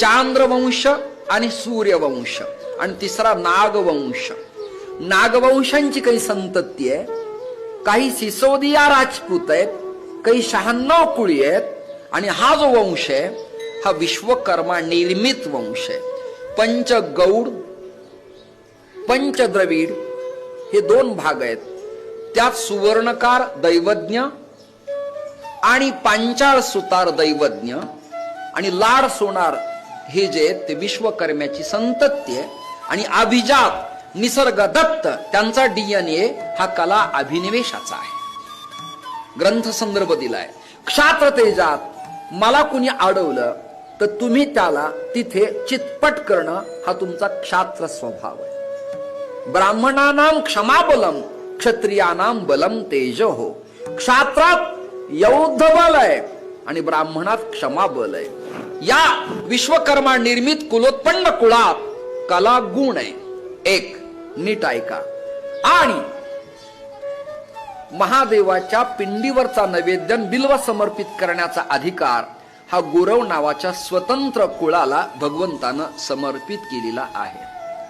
चांद्रवंश आणि सूर्यवंश आणि तिसरा नागवंश. नागवंशांची काही संतती आहे काही सिसोदिया राजपूत आहेत काही शहाण्णव कुळी आहेत आणि हा जो वंश आहे हा विश्वकर्मा निर्मित वंश आहे. पंच गौड पंच पंचद्रविड हे दोन भाग आहेत. त्यात सुवर्णकार दैवज्ञ आणि पांचाळ सुतार दैवज्ञ आणि लाड सोनार हे जे ते विश्वकर्म्याची संतत्य आणि अभिजात निसर्गदत्त त्यांचा डीएनए हा कला अभिनिवेशाचा आहे. ग्रंथ संदर्भ दिलाय. क्षात्र तेजात मला कुणी अडवलं तर तुम्ही त्याला तिथे चितपट करणं हा तुमचा क्षात्र स्वभाव आहे. ब्राह्मणानाम क्षमाबलम क्षत्रियानाम बलम तेज. हो क्षात्रात यौद्ध बल आहे आणि ब्राह्मणात क्षमा बल आहे. या विश्वकर्मा निर्मित कुलोत्पन्न कुळात कला गुण आहे. एक नीट ऐका. आणि महादेवाच्या पिंडीवरचा नैवेद्य बिल्व समर्पित करण्याचा अधिकार हा गुरव नावाच्या स्वतंत्र कुळाला भगवंतानं समर्पित केलेला आहे.